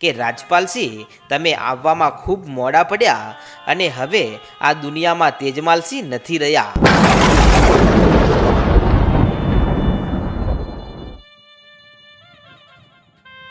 કે રાજપાલસિંહ, તમે આવવામાં ખૂબ મોડા પડ્યા અને હવે આ દુનિયામાં તેજમાલસિંહ નથી રહ્યા.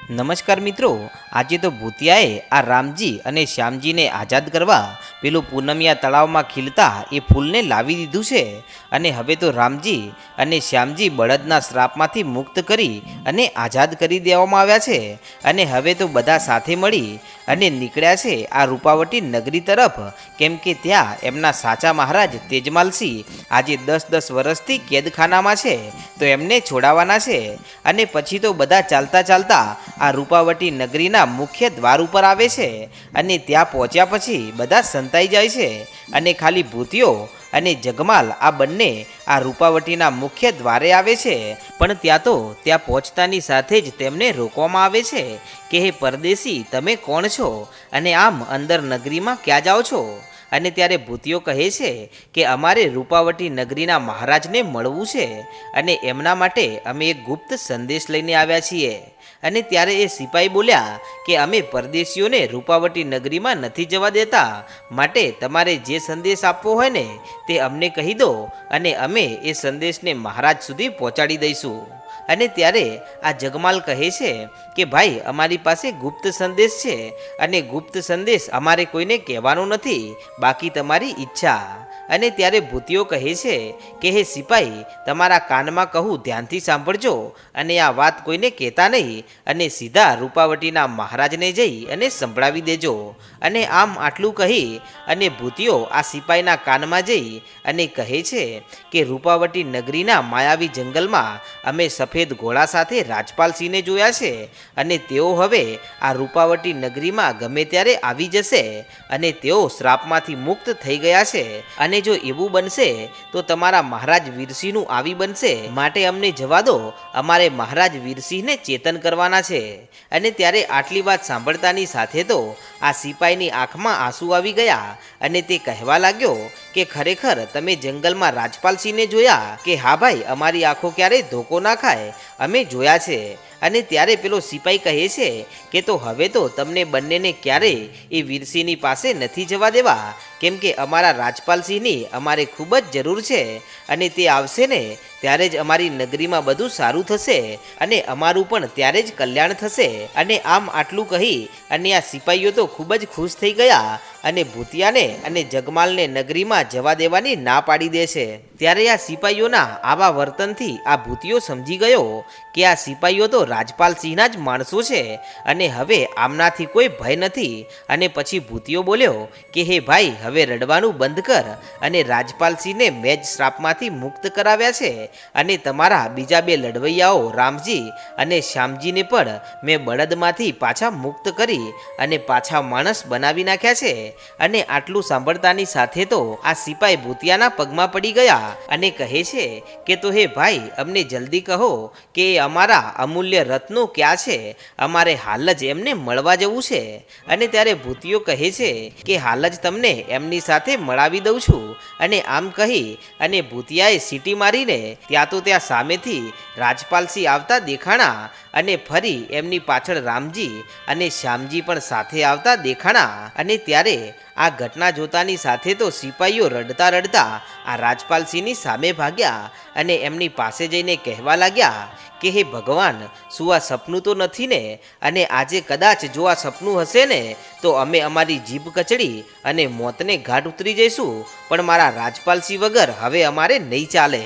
નમસ્કાર મિત્રો, આજે તો ભૂતિયાએ આ રામજી અને શ્યામજીને આઝાદ કરવા પેલું પૂનમિયા તળાવમાં ખીલતા એ ફૂલને લાવી દીધું છે અને હવે તો રામજી અને શ્યામજી બળદના શ્રાપમાંથી મુક્ત કરી અને આઝાદ કરી દેવામાં આવ્યા છે. અને હવે તો બધા સાથે મળી અને નીકળ્યા છે આ રૂપાવટી નગરી તરફ, કેમ કે ત્યાં એમના સાચા મહારાજ તેજમાલસિંહ આજે દસ દસ વર્ષથી કેદખાનામાં છે, તો એમને છોડાવવાના છે. અને પછી તો બધા ચાલતા ચાલતા આ રૂપાવટી નગરીના મુખ્ય દ્વાર ઉપર આવે છે અને ત્યાં પહોંચ્યા પછી બધા સંતાઈ જાય છે અને ખાલી ભૂતિયો અને જગમાલ આ બંને આ રૂપાવટીના મુખ્ય દ્વારે આવે છે. પણ ત્યાં તો ત્યાં પહોંચતાની સાથે જ તેમને રોકવામાં આવે છે કે, હે પરદેશી, તમે કોણ છો? અને આમ અંદર નગરીમાં ક્યાં જાઓ છો? અને ત્યારે ભૂતિયો કહે છે કે, અમારે રૂપાવટી નગરીના મહારાજને મળવું છે અને એમના માટે અમે એક ગુપ્ત સંદેશ લઈને આવ્યા છીએ. અને ત્યારે એ સિપાઈ બોલ્યા કે અમે પરદેશીઓને રૂપાવટી નગરીમાં નથી જવા દેતા. માટે તમારે જે સંદેશ આપવો હોય ને તે અમને કહી દો અને અમે એ સંદેશને મહારાજ સુધી પહોંચાડી દઈશું. અને ત્યારે આ જગમાલ કહે છે કે ભાઈ, અમારી પાસે ગુપ્ત સંદેશ છે અને ગુપ્ત સંદેશ અમારે કોઈને કહેવાનો નથી, બાકી તમારી ઈચ્છા. અને ત્યારે ભૂતિઓ કહે છે કે, હે સિપાઈ, તમારા કાનમાં કહું, ધ્યાનથી સાંભળજો. અને આ વાત કોઈને કહેતા નહીં અને સીધા રૂપાવટીના મહારાજને જઈ અને સંભળાવી દેજો. અને આમ આટલું કહી અને ભૂતિઓ આ સિપાઈના કાનમાં જઈ અને કહે છે કે, રૂપાવટી નગરીના માયાવી જંગલમાં અમે સફેદ ઘોડા સાથે રાજપાલસિંહને જોયા છે અને તેઓ હવે આ રૂપાવટી નગરીમાં ગમે ત્યારે આવી જશે અને તેઓ શ્રાપમાંથી મુક્ત થઈ ગયા છે અને જો એવું બનશે, તો તમારા મહારાજ વીરસિંહનું આવી બનશે. માટે અમને જવા દો. અમારે મહારાજ વીરસિંહને ચેતન કરવાના છે. અને ત્યારે આટલી વાત સાંભળતાની સાથે તો આ સિપાઈની આંખમાં આંસુ આવી ગયા અને તે કહેવા લાગ્યો કે ખરેખર તમે જંગલમાં રાજપાલસિંહને જોયા કે હા ભાઈ, અમારી આંખો ક્યારેય ધોકો ના ખાય? અમે જોયા છે. અને ત્યારે પેલો સિપાઈ કહે છે કે તો હવે તો તમને બંનેને ક્યારેય એ વીરસિંહની પાસે નથી જવા દેવા. કેમ કે અમારા રાજપાલસિંહની અમારે ખૂબ જ જરૂર છે. અને તે આવશે ને ત્યારે જ અમારી નગરીમાં બધું સારું થશે અને અમારું પણ ત્યારે જ કલ્યાણ થશે. અને આમ આટલું કહી અને આ સિપાઈઓ તો ખૂબ જ ખુશ થઈ ગયા અને ભૂતિયાને અને જગમાલને નગરીમાં જવા દેવાની ના પાડી દે છે. ત્યારે આ સિપાઈઓના આવા વર્તનથી આ ભૂતિયો સમજી ગયો કે આ સિપાઈઓ તો રાજપાલસિંહના જ માણસો છે અને હવે આમનાથી કોઈ ભય નથી. અને પછી ભૂતિયો બોલ્યો કે, હે ભાઈ, હવે રડવાનું બંધ કર અને રાજપાલસિંહને મેં જ શ્રાપમાંથી મુક્ત કરાવ્યા છે. અને તમારા બીજા બે લડવૈયાઓ રામજી અને શ્યામજીને પણ મેં બળદમાંથી પાછા મુક્ત કરી અને પાછા માણસ બનાવી નાખ્યા છે. અને આટલું સાંભળતાની સાથે તો આ સિપાઈ ભૂતિયાના પગમાં પડી ગયા અને કહે છે કે, તો હે ભાઈ, અમને જલ્દી કહો કે અમારા અમૂલ્ય રત્નો ક્યાં છે? અમારે હાલ જ એમને મળવા જવું છે. અને ત્યારે ભૂતિયો કહે છે કે, હાલ જ તમને એમની સાથે મળાવી દઉં છું. અને આમ કહી અને ભૂતિયાએ સીટી મારીને ત્યાં તો ત્યાં સામેથી રાજપાલસિંહ આવતા દેખાણા અને ફરી એમની પાછળ રામજી અને શ્યામજી પણ સાથે આવતા દેખાણા અને ત્યારે આ ઘટના જોતાની સાથે તો સિપાહીઓ રડતા રડતા આ રાજપાલસિંહની સામે ભાગ્યા અને એમની પાસે જઈને કહેવા લાગ્યા કે, હે ભગવાન, શું આ સપનું તો નથી ને? અને આજે કદાચ જો આ સપનું હશે ને, તો અમે અમારી જીભ કચડી અને મોતને ઘાટ ઉતરી જઈશું. પણ મારા રાજપાલસિંહ વગર હવે અમારે નહીં ચાલે.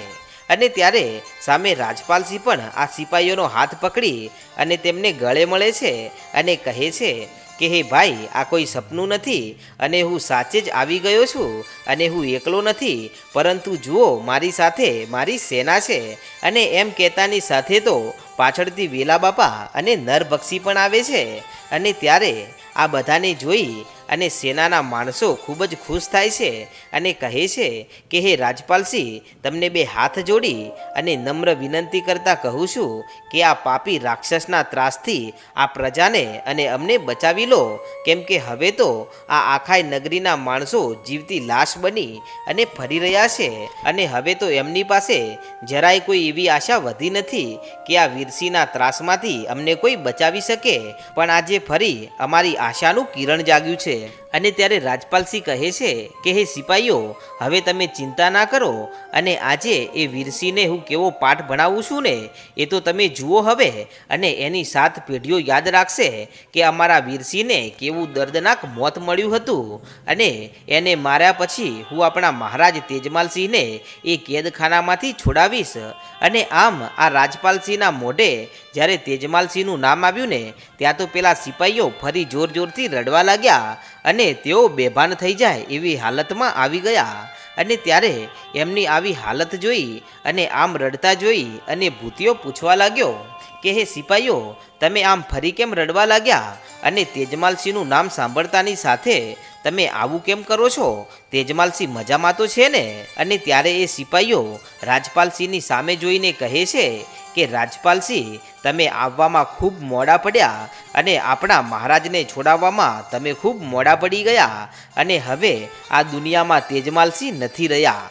અને ત્યારે સામે રાજપાલસિંહ પણ આ સિપાહીઓનો હાથ પકડી અને તેમને ગળે મળે છે અને કહે છે કે, હે ભાઈ, આ કોઈ સપનું નથી અને હું સાચે જ આવી ગયો છું અને હું એકલો નથી, પરંતુ જુઓ, મારી સાથે મારી સેના છે અને એમ કહેતાની સાથે તો પાછળથી વેલા બાપા અને નરભક્ષી પણ આવે છે અને ત્યારે આ બધાને જોઈ અને સેનાના માણસો ખૂબ જ ખુશ થાય છે અને કહે છે કે, હે રાજપાલસિંહ, તમને બે હાથ જોડી અને નમ્ર વિનંતી કરતા કહું છું કે આ પાપી રાક્ષસના ત્રાસથી આ પ્રજાને અને અમને બચાવી લો. કેમ કે હવે તો આ આખાય નગરીના માણસો જીવતી લાશ બની અને ફરી રહ્યા છે અને હવે તો એમની પાસે જરાય કોઈ એવી આશા વધી નથી કે આ વીરસિંહના ત્રાસમાંથી અમને કોઈ બચાવી શકે? પણ આજે ફરી અમારી આશાનું કિરણ જાગ્યું છે. અને ત્યારે રાજપાલસિંહ કહે છે કે, હે સિપાહીઓ હવે તમે ચિંતા ના કરો અને આજે એ વીરસિંહને હું કેવો પાઠ ભણાવું છું ને, એ તો તમે જુઓ હવે અને એની સાત પેઢીઓ યાદ રાખશે કે અમારા વીરસિંહને કેવું દર્દનાક મોત મળ્યું હતું અને એને માર્યા પછી હું આપણા મહારાજ તેજમાલસિંહને એ કેદખાનામાંથી છોડાવીશ અને આમ આ રાજપાલસિંહના મોઢે જ્યારે તેજમાલસિંહનું નામ આવ્યું ને, ત્યાં તો પેલા સિપાહીઓ ફરી જોર જોરથી રડવા લાગ્યા અને તેઓ બેભાન થઈ જાય એવી હાલતમાં આવી ગયા અને ત્યારે એમની આવી હાલત જોઈ અને આમ રડતા જોઈ અને ભૂતિયો પૂછવા લાગ્યો કે હે સિપાહીઓ તમે આમ ફરી કેમ રડવા લાગ્યા? અને તેજમાલસિંહનું નામ સાંભળતાની સાથે તમે આવું કેમ કરો છો? તેજમાલસિંહ મજામાં તો છે ને? અને ત્યારે એ સિપાહીઓ રાજપાલસિંહની સામે જોઈને કહે છે કે રાજપાલસિંહ તમે આવવામાં ખૂબ મોડા પડ્યા અને આપણા મહારાજને છોડાવવામાં તમે ખૂબ મોડા પડી ગયા અને હવે આ દુનિયામાં તેજમાલસિંહ નથી રહ્યા.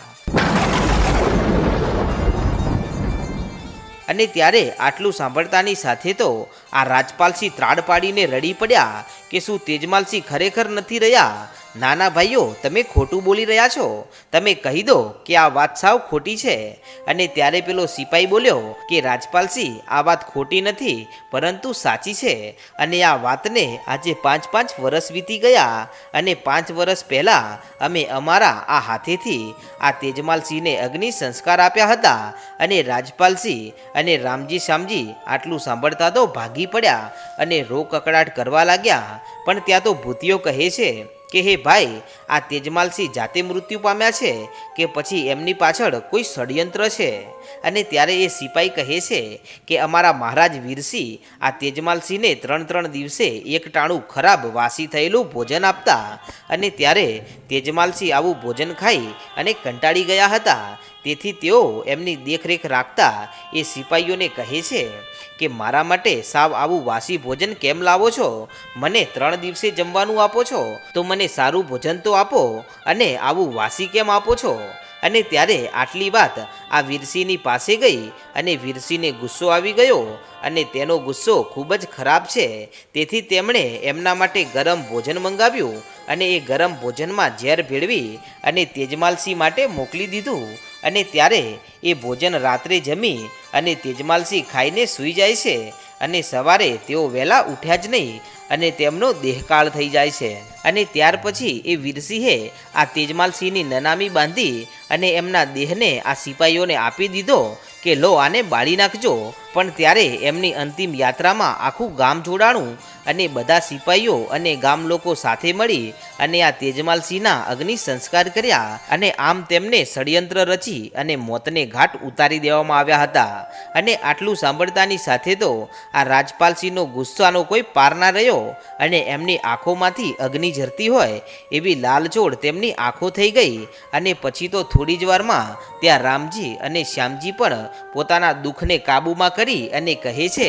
અને ત્યારે આટલું સાંભળતાની સાથે તો આ રાજપાલસિંહ ત્રાડ પાડીને રડી પડ્યા કે શું તેજમાલસિંહ ખરેખર નથી રહ્યા? નાના ભાઈઓ, તમે ખોટું બોલી રહ્યા છો? તમે કહી દો કે આ વાત સાવ ખોટી છે. અને ત્યારે પેલો સિપાઈ બોલ્યો કે રાજપાલસિંહ આ વાત ખોટી નથી, પરંતુ સાચી છે. અને આ વાતને આજે પાંચ પાંચ વર્ષ વીતી ગયા. અને પાંચ વર્ષ પહેલાં અમે અમારા આ હાથેથી આ તેજમાલસિંહને અગ્નિ સંસ્કાર આપ્યા હતા. અને રાજપાલસિંહ અને રામજી શ્યામજી આટલું સાંભળતા તો ભાગી પડ્યા અને રોકકડાટ કરવા લાગ્યા. પણ ત્યાં તો ભૂતિયો કહે છે કે હે ભાઈ, આ તેજમાલસિંહ જાતે મૃત્યુ પામ્યા છે કે પછી એમની પાછળ કોઈ ષડયંત્ર છે? અને ત્યારે એ સિપાઈ કહે છે કે અમારા મહારાજ વીરસિંહ આ તેજમાલસિંહને ત્રણ ત્રણ દિવસે એક ટાણું ખરાબ વાસી થયેલું ભોજન આપતા અને ત્યારે તેજમાલસિંહ આવું ભોજન ખાઈ અને કંટાળી ગયા હતા. તેથી તેઓ એમની દેખરેખ રાખતા એ સિપાઈઓને કહે છે કે મારા માટે સાવ આવું વાસી ભોજન કેમ લાવો છો? મને ત્રણ દિવસે જમવાનું આપો છો? તો મને સારું ભોજન તો આપો. અને આવું વાસી કેમ આપો છો? અને ત્યારે આટલી વાત આ વીરસિંહની પાસે ગઈ અને વીરસિંહને ગુસ્સો આવી ગયો. અને તેનો ગુસ્સો ખૂબ જ ખરાબ છે. તેથી તેમણે એમના માટે ગરમ ભોજન મંગાવ્યું અને એ ગરમ ભોજનમાં ઝેર ભેળવી અને તેજમાલસિંહ માટે મોકલી દીધું. અને ત્યારે એ ભોજન રાત્રે જમી અને તેજમાલસિંહ ખાઈને સૂઈ જાય છે અને સવારે તેઓ વહેલા ઉઠ્યા જ નહીં અને તેમનો દેહકાળ થઈ જાય છે. અને ત્યાર પછી એ વીરસિંહે આ તેજમાલસિંહની નનામી બાંધી અને એમના દેહને આ સિપાહીઓને આપી દીધો કે લો આને બાળી નાખજો પણ ત્યારે એમની અંતિમ યાત્રામાં આખું ગામ જોડાણું અને બધા સિપાહીઓ અને ગામ લોકો સાથે મળી અને આ તેજમાલસિંહના અગ્નિ સંસ્કાર કર્યા અને આમ તેમને ષડયંત્ર રચી અને મોતને ઘાટ ઉતારી દેવામાં આવ્યા હતા. અને આટલું સાંભળતાની સાથે તો આ રાજપાલસિંહનો ગુસ્સાનો કોઈ પાર ના રહ્યો અને એમની આંખોમાંથી અગ્નિ ઝરતી હોય એવી લાલચોળ તેમની આંખો થઈ ગઈ અને પછી તો થોડી જ વારમાં ત્યાં રામજી અને શ્યામજી પણ પોતાના દુઃખને કાબૂમાં કરી અને કહે છે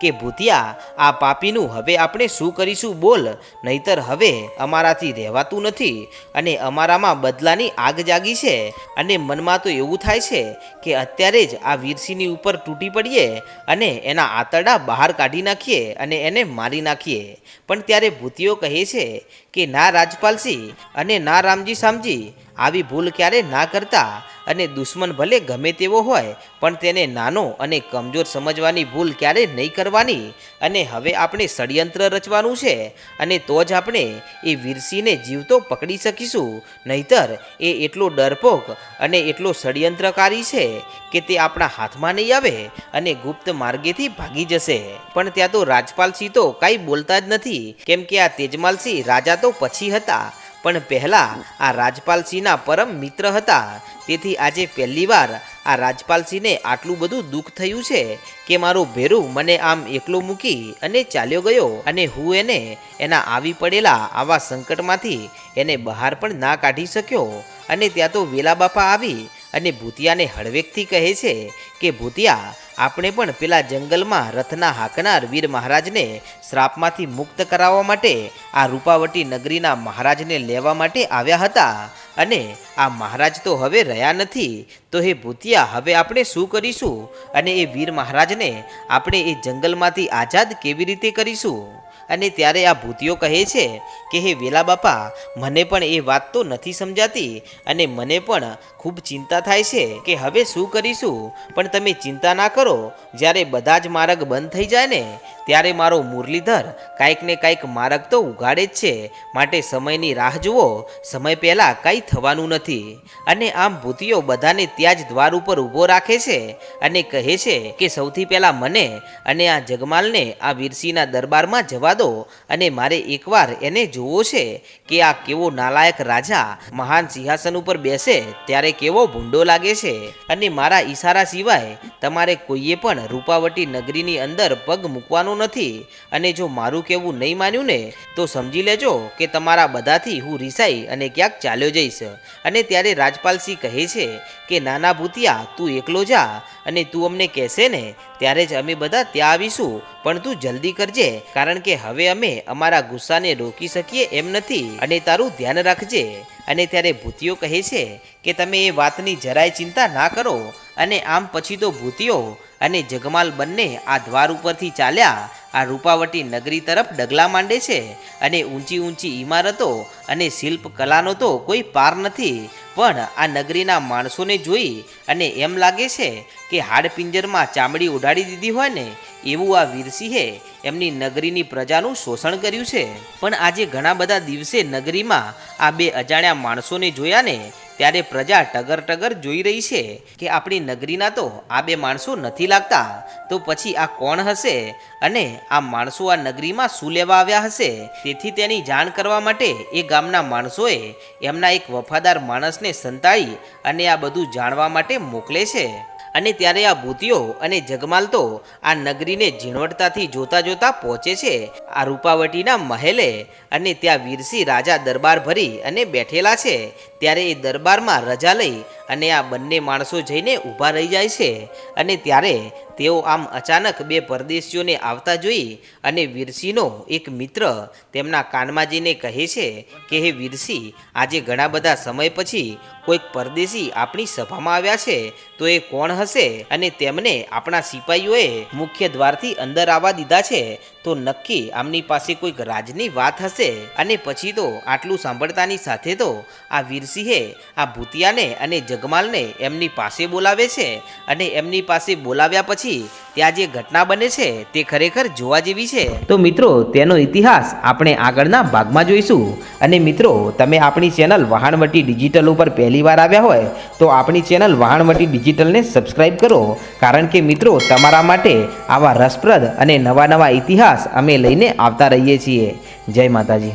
કે, ભૂતિયા, આ પાપીનું હવે આપણે શું કરીશું બોલ, નહીતર હવે અમારાથી રહેવાતું નથી અને અમારામાં બદલાની આગ જાગી છે અને મનમાં તો એવું થાય છે કે અત્યારે જ આ વીરસિંહની ઉપર તૂટી પડીએ અને એના આંતરડા બહાર કાઢી નાખીએ અને એને મારી નાખીએ. પણ ત્યારે ભૂતિઓ કહે છે કે, ના રાજપાલસિંહ અને ના રામજી સામજી, આવી ભૂલ ક્યારે ના કરતા? અને દુશ્મન ભલે ગમે તેવો હોય, પણ તેને નાનો અને કમજોર સમજવાની ભૂલ ક્યારે નહીં કરવાની. અને હવે આપણે ષડયંત્ર રચવાનું છે, અને તો જ આપણે એ વીરસિંહને જીવતો પકડી શકીશું. નહીતર એ એટલો ડરપોક અને એટલો ષડયંત્રકારી છે કે તે આપણા હાથમાં નહીં આવે અને ગુપ્ત માર્ગેથી ભાગી જશે. પણ ત્યાં તો રાજપાલસિંહ તો કાંઈ બોલતા જ નથી. કેમ કે આ તેજમાલસિંહ રાજા તો પછી હતા. પણ પહેલા આ રાજપાલસિંહના પરમ મિત્ર હતા. તેથી આજે પહેલીવાર આ રાજપાલસિંહને આટલું બધું દુઃખ થયું છે કે મારો ભેરું મને આમ એકલો મૂકી અને ચાલ્યો ગયો અને હું એને એના આવી પડેલા આવા સંકટમાંથી એને બહાર પણ ના કાઢી શક્યો. અને ત્યાં તો વેલા બાપા આવી અને ભૂતિયાને હળવેકથી કહે છે કે, ભૂતિયા આપણે પણ પેલા જંગલમાં રથના હાંકનાર વીર મહારાજને શ્રાપમાંથી મુક્ત કરાવવા માટે આ રૂપાવટી નગરીના મહારાજને લેવા માટે આવ્યા હતા. અને આ મહારાજ તો હવે રહ્યા નથી. તો હે ભૂતિયા, હવે આપણે શું કરીશું? અને એ વીર મહારાજને આપણે એ જંગલમાંથી આઝાદ કેવી રીતે કરીશું? અને ત્યારે આ ભૂતિયો કહે છે કે, હે વેલા બાપા, મને પણ એ વાત તો નથી સમજાતી. અને મને પણ ખૂબ ચિંતા થાય છે કે હવે શું કરીશું? પણ તમે ચિંતા ના કરો. જ્યારે બધા જ માર્ગ બંધ થઈ જાય ને, ત્યારે મારો મુરલીધર કાંઈક ને કાંઈક માર્ગ તો ઉગાડે જ છે. માટે સમયની રાહ જુઓ. સમય પહેલાં કાંઈ થવાનું નથી. અને આમ ભૂતિયો બધાને ત્યાં જ દ્વાર ઉપર ઊભો રાખે છે અને કહે છે કે સૌથી પહેલાં મને અને આ જગમાલને આ વીરસિંહના દરબારમાં જવા દો અને મારે એકવાર એને જોવો છે કે આ કેવો નાલાયક રાજા મહાન સિંહાસન ઉપર બેસે ત્યારે કેવો ભૂંડો લાગે છે અને મારા ઈશારા સિવાય તમારે કોઈએ પણ રૂપાવટી નગરીની અંદર પગ મૂકવાનો નથી. અને જો મારું કહેવું નહીં માન્યું ને, તો સમજી લેજો કે તમારા બધાથી હું રિસાઈ અને ક્યાંક ચાલ્યો જઈશ. અને ત્યારે રાજપાલસિંહ કહે છે કે, નાના ભૂતિયા, તું એકલો જા અને તું અમને કહેશે ને, ત્યારે જ અમે બધા ત્યાં આવીશું. પણ તું જલ્દી કરજે, કારણ કે હવે અમે અમારા ગુસ્સાને રોકી શકીએ એમ નથી. અને તારું ધ્યાન રાખજે. અને ત્યારે ભૂતિઓ કહે છે કે તમે એ વાતની જરાય ચિંતા ના કરો. અને આમ પછી તો ભૂતિઓ અને જગમાલ બંને આ દ્વાર ઉપરથી ચાલ્યા. આ રૂપાવટી નગરી તરફ ડગલા માંડે છે અને ઊંચી ઊંચી ઇમારતો અને શિલ્પ કલાનો તો કોઈ પાર નથી. પણ આ નગરીના માણસોને જોઈ અને એમ લાગે છે કે હાડપિંજરમાં ચામડી ઉડાડી દીધી હોય ને એવું આ વીરસિંહે એમની નગરીની પ્રજાનું શોષણ કર્યું છે. પણ આજે ઘણા બધા દિવસે નગરીમાં આ બે અજાણ્યા માણસોને જોયા ને ત્યારે પ્રજા ટગર ટગર જોઈ રહી છે કે આપણી નગરીના તો આ બે માણસો નથી લાગતા, તો પછી આ કોણ હશે અને આ માણસો આ નગરીમાં શું લેવા આવ્યા હશે? તેથી તેની જાણ કરવા માટે એ ગામના માણસોએ એમના એક વફાદાર માણસને સંતાડી અને આ બધું જાણવા માટે મોકલે છે. અને ત્યારે આ ભૂતિયો અને જગમાલ તો આ નગરીને ઝીણવટતાથી જોતા જોતા પહોંચે છે. આ રૂપાવટીના મહેલે અને ત્યાં વીરસિંહ રાજા દરબાર ભરી અને બેઠેલા છે. ત્યારે એ દરબારમાં રજા લઈ અને આ બંને માણસો જઈને ઊભા રહી જાય છે. અને ત્યારે તેઓ આમ અચાનક બે પરદેશીઓને આવતા જોઈ અને વીરસિંહનો એક મિત્ર તેમના કાનમાં જઈને કહે છે કે, હે વીરસિંહ આજે ઘણા બધા સમય પછી કોઈક પરદેશી આપણી સભામાં આવ્યા છે, તો એ કોણ હશે? અને તેમને આપણા સિપાહીઓએ મુખ્ય દ્વારથી અંદર આવવા દીધા છે, તો નક્કી આમની પાસે કોઈક રાજની વાત હશે? અને પછી તો આટલું સાંભળતાની સાથે તો આ વીરસિંહે આ ભૂતિયાને અને જગમાલને એમની પાસે બોલાવે છે અને એમની પાસે બોલાવ્યા પછી ત્યાં જે ઘટના બને છે તે ખરેખર જોવા જેવી છે. તો મિત્રો, તેનો ઇતિહાસ આપણે આગળના ભાગમાં જોઈશું. અને મિત્રો, તમે આપણી ચેનલ વહાણવટી ડિજિટલ ઉપર પહેલી વાર આવ્યા હોય, તો આપણી ચેનલ વહાણવટી ડિજિટલને સબસ્ક્રાઈબ કરો. કારણ કે મિત્રો, તમારા માટે આવા રસપ્રદ અને નવા નવા ઇતિહાસ અમે લઈને આવતા રહીએ છીએ. જય માતાજી.